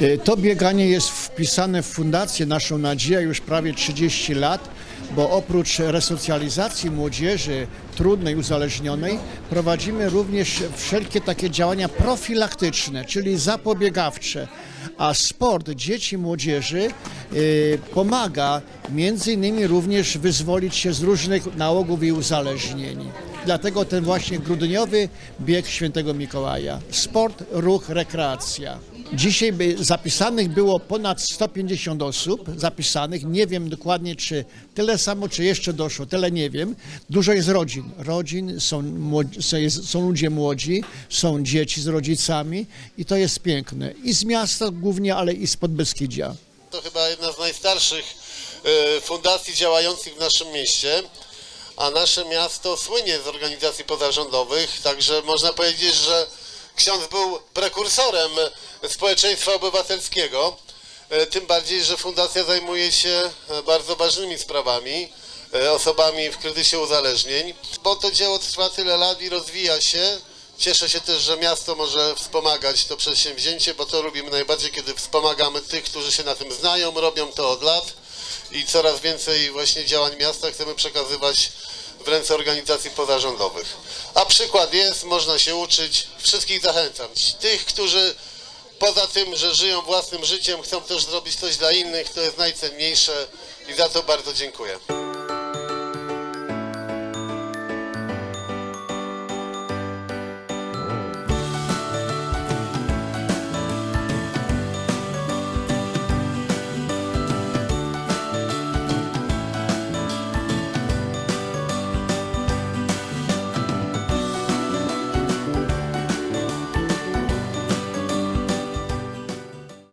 Y, To bieganie jest wpisane w fundację naszą Nadzieja już prawie 30 lat, bo oprócz resocjalizacji młodzieży trudnej, uzależnionej, prowadzimy również wszelkie takie działania profilaktyczne, czyli zapobiegawcze. A sport dzieci, młodzieży y, pomaga między innymi również wyzwolić się z różnych nałogów i uzależnień. Dlatego ten właśnie grudniowy bieg Świętego Mikołaja. Sport, ruch, rekreacja. Dzisiaj by zapisanych było ponad 150 osób zapisanych. Nie wiem dokładnie, czy tyle samo, czy jeszcze doszło, tyle nie wiem. Dużo jest rodzin. Rodzin, są, młodzi, są, ludzie młodzi, są dzieci z rodzicami i to jest piękne. I z miasta głównie, ale i z Podbeskidzia. To chyba jedna z najstarszych e, fundacji działających w naszym mieście, a nasze miasto słynie z organizacji pozarządowych, także można powiedzieć, że ksiądz był prekursorem społeczeństwa obywatelskiego, e, tym bardziej, że fundacja zajmuje się e, bardzo ważnymi sprawami, e, osobami w kryzysie uzależnień, bo to dzieło trwa tyle lat i rozwija się. Cieszę się też, że miasto może wspomagać to przedsięwzięcie, bo to lubimy najbardziej, kiedy wspomagamy tych, którzy się na tym znają, robią to od lat i coraz więcej właśnie działań miasta chcemy przekazywać w ręce organizacji pozarządowych. A przykład jest, można się uczyć, wszystkich zachęcam. Tych, którzy poza tym, że żyją własnym życiem, chcą też zrobić coś dla innych, to jest najcenniejsze i za to bardzo dziękuję.